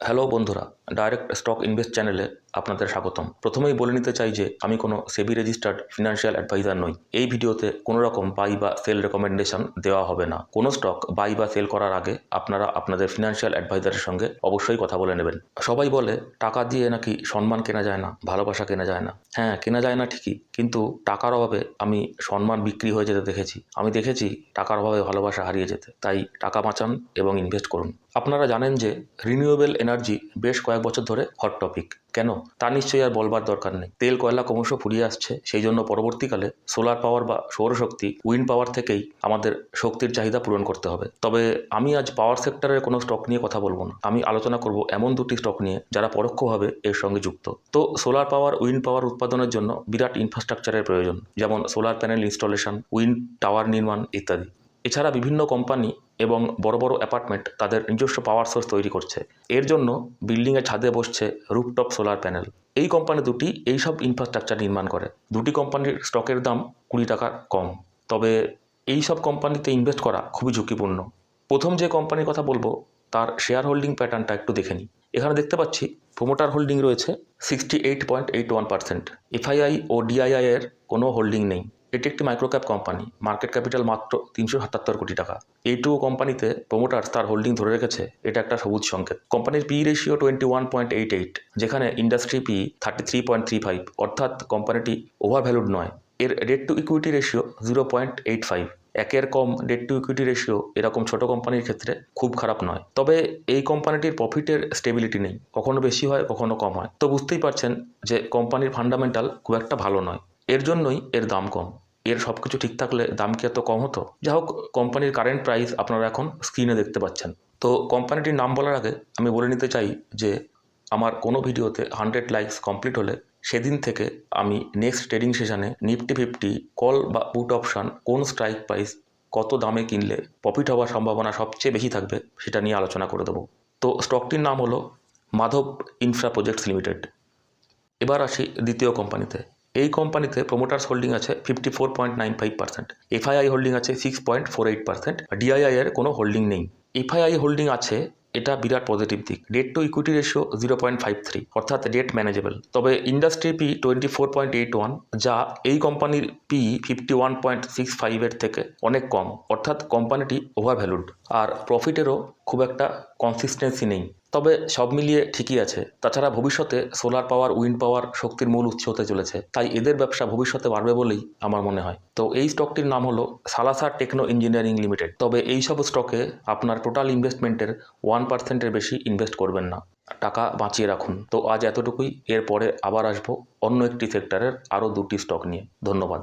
Hello বন্ধুরা direct stock invest চ্যানেলে আপনাদের স্বাগতম। প্রথমেই বলে নিতে চাই যে, আমি কোনো সেবি রেজিস্টার্ড ফিনান্সিয়াল অ্যাডভাইজার নই। এই ভিডিওতে কোনো রকম বাই বা সেল রেকমেন্ডেশন দেওয়া হবে না। কোনো স্টক বাই বা সেল করার আগে আপনারা আপনাদের ফিনান্সিয়াল অ্যাডভাইজারের সঙ্গে অবশ্যই কথা বলে নেবেন। সবাই বলে, টাকা দিয়ে নাকি সম্মান কেনা যায় না, ভালোবাসা কেনা যায় না? হ্যাঁ কেনা যায় না ঠিকই, কিন্তু টাকার অভাবে আমি সম্মান বিক্রি হয়ে যেতে দেখেছি। আমি দেখেছি টাকার অভাবে ভালোবাসা হারিয়ে যেতে। তাই টাকা বাঁচান এবং ইনভেস্ট করুন। আপনারা জানেন যে রিনিউয়েবল এনার্জি বেশ কয়েক বছর ধরে হট টপিক কেন? তা নিশ্চয়ই আর বলবার দরকার নেই। তেল কয়লা ক্রমশ ফুরিয়ে আসছে, সেই জন্য পরবর্তীকালে সোলার পাওয়ার বা সৌরশক্তি উইন্ড পাওয়ার থেকেই আমাদের শক্তির চাহিদা পূরণ করতে হবে। তবে আমি আজ পাওয়ার সেক্টরের কোনো স্টক নিয়ে কথা বলব না। আমি আলোচনা করব এমন দুটি স্টক নিয়ে যারা পরোক্ষভাবে এর সঙ্গে যুক্ত। তো সোলার পাওয়ার উইন্ড পাওয়ার উৎপাদনের জন্য বিরাট ইনফ্রাস্ট্রাকচারের প্রয়োজন, যেমন solar panel installation wind tower নির্মাণ ইত্যাদি। এছাড়া বিভিন্ন কোম্পানি এবং বড় বড় অ্যাপার্টমেন্ট তাদের নিজস্ব পাওয়ার সোর্স তৈরি করছে। এর জন্য বিল্ডিংয়ের ছাদে বসছে রুপটপ সোলার প্যানেল এই কোম্পানি দুটি এই সব ইনফ্রাস্ট্রাকচার নির্মাণ করে। দুটি কোম্পানির স্টকের দাম কুড়ি টাকার কম। তবে এই সব কোম্পানিতে ইনভেস্ট করা খুবই ঝুঁকিপূর্ণ। প্রথম যে কোম্পানির কথা বলব, তার শেয়ার হোল্ডিং প্যাটার্নটা একটু দেখে নিই। এখানে দেখতে পাচ্ছি প্রোমোটার হোল্ডিং রয়েছে sixty eight point eight one percent FII ও ডিআইআই এর কোনো হোল্ডিং নেই। এটি একটি মাইক্রোক্যাপ কোম্পানি মার্কেট ক্যাপিটাল মাত্র তিনশো সাতাত্তর কোটি টাকা। এইটুকু কোম্পানিতে প্রোমোটার্স তার হোল্ডিং ধরে রেখেছে। এটা একটা সবুজ সংকেত। কোম্পানির P ratio twenty one point eight eight যেখানে industry P thirty three point three five অর্থাৎ কোম্পানিটি ওভার ভ্যালুড নয়। এর debt to equity ratio zero point eight five একের কম ডেট টু ইকুইটি রেশিও এরকম ছোট কোম্পানির ক্ষেত্রে খুব খারাপ নয়। তবে এই কোম্পানিটির প্রফিটের স্টেবিলিটি নেই। কখনো বেশি হয়, কখনো কম হয়। তো বুঝতেই পারছেন যে কোম্পানির ফান্ডামেন্টাল খুব একটা ভালো নয়। এর জন্যই এর দাম কম। এর সব কিছু ঠিক থাকলে দাম কি এত কম হতো? যা হোক কোম্পানির কারেন্ট প্রাইস আপনারা এখন স্ক্রিনে দেখতে পাচ্ছেন। তো কোম্পানিটির নাম বলার আগে আমি বলে নিতে চাই যে, আমার কোনো ভিডিওতে হান্ড্রেড লাইকস কমপ্লিট হলে সেদিন থেকে আমি নেক্সট ট্রেডিং সেশানে নিফটি ফিফটি কল বা পুট অপশান কোন স্ট্রাইক প্রাইস কত দামে কিনলে প্রফিট হওয়ার সম্ভাবনা সবচেয়ে বেশি থাকবে সেটা নিয়ে আলোচনা করে দেবো। তো স্টকটির নাম হলো মাধব ইনফ্রা প্রজেক্টস লিমিটেড। এবার আসি দ্বিতীয় কোম্পানিতে। এই কোম্পানিতে প্রোমোটার্স হোল্ডিং আছে fifty four point nine five percent FII holding আছে six point four eight percent DII কোনো হোল্ডিং নেই। এফআইআই হোল্ডিং আছে, এটা বিরাট পজিটিভ দিক। Debt to equity ratio zero point five three অর্থাৎ ডেট ম্যানেজেবল তবে industry P twenty four point eight one যা এই কোম্পানির P fifty one point six ফাইভের থেকে অনেক কম, অর্থাৎ কোম্পানিটি ওভার ভ্যালুড আর প্রফিটেরও খুব একটা কনসিস্টেন্সি নেই। তবে সব মিলিয়ে ঠিকই আছে। তাছাড়া ভবিষ্যতে সোলার পাওয়ার, উইন্ড পাওয়ার শক্তির মূল উৎস হতে চলেছে। তাই এদের ব্যবসা ভবিষ্যতে বাড়বে বলেই আমার মনে হয়। তো এই স্টকটির নাম হলো সালাসার টেকনো ইঞ্জিনিয়ারিং লিমিটেড। তবে এই সব স্টকে আপনার টোটাল ইনভেস্টমেন্টের ওয়ান পার্সেন্টের বেশি ইনভেস্ট করবেন না। টাকা বাঁচিয়ে রাখুন। তো আজ এতটুকুই। এরপরে আবার আসব অন্য একটি সেক্টরের আরও দুটি স্টক নিয়ে। ধন্যবাদ।